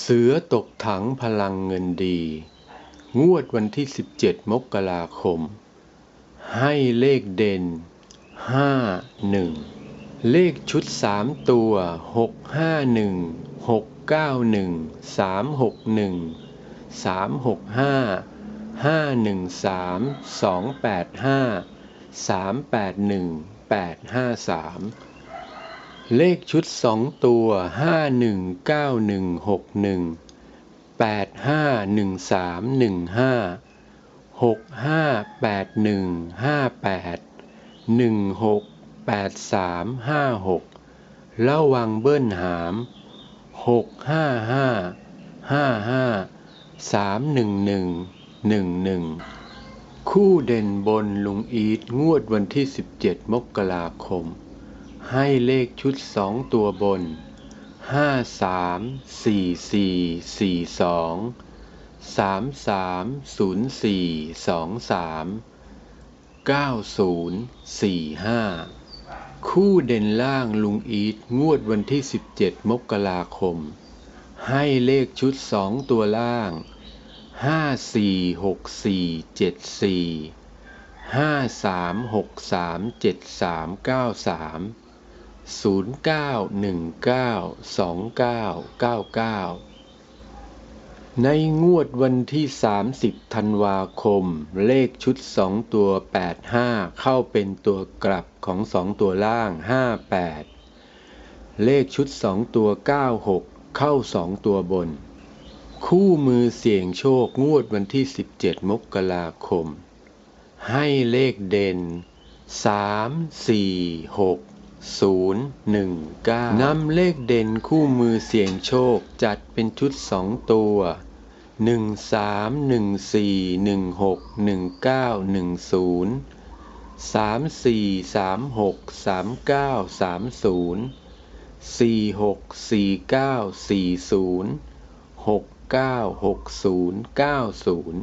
เสือตกถังพลังเงินดี งวดวันที่ 17 มกราคม ให้เลขเด่น 5 1 เลขชุด 3 ตัว 6 5 1 6 9 1 361 365 513 285 381 853 เลขชุดสองตัวห้าหนึ่งเก้าหนึ่งหกหนึ่งแปดห้าหนึ่งสามหนึ่งห้าหกห้าแปดหนึ่งห้าแปดหนึ่งหกแปดสามห้าหกระวังเบิ้ลหามหกห้าห้าห้าห้าสามหนึ่งหนึ่งหนึ่งหนึ่งคู่เด่นบนลุงอีทงวดวันที่สิบเจ็ดมกราคม ให้เลขชุดสองตัวบน ห้าสามสี่สี่สี่สองสามสามศูนย์สี่สองสามเก้าศูนย์สี่ห้าคู่เด่นล่างลุงอีทงวดวันที่สิบเจ็ดมกราคม ให้เลขชุดสองตัวล่างห้า สี่หกสี่เจ็ดสี่ห้าสามหกสามเจ็ดสามเก้าสามศูนย์เก้าหนึ่งเก้าสองเก้าเก้าเก้าในงวดวันที่สามสิบธันวาคม เลขชุดสองตัวแปดห้าเข้าเป็นตัวกลับของสองตัวล่างห้าแปดเลขชุดสองตัวเก้าหกเข้าสองตัวบน คู่มือเสี่ยงโชคงวดวันที่สิบเจ็ดมกราคม ให้เลขเด่นสามสี่หก ศูนย์หนึ่งเก้านำเลขเด่นคู่มือเสี่ยงโชคจัดเป็นชุดสองตัวหนึ่งสามหนึ่งสี่หนึ่งหกหนึ่งเก้าหนึ่งศูนย์สามสี่สามหกสามเก้าสามศูนย์สี่หกสี่เก้าสี่ศูนย์หกเก้าหกศูนย์เก้าศูนย์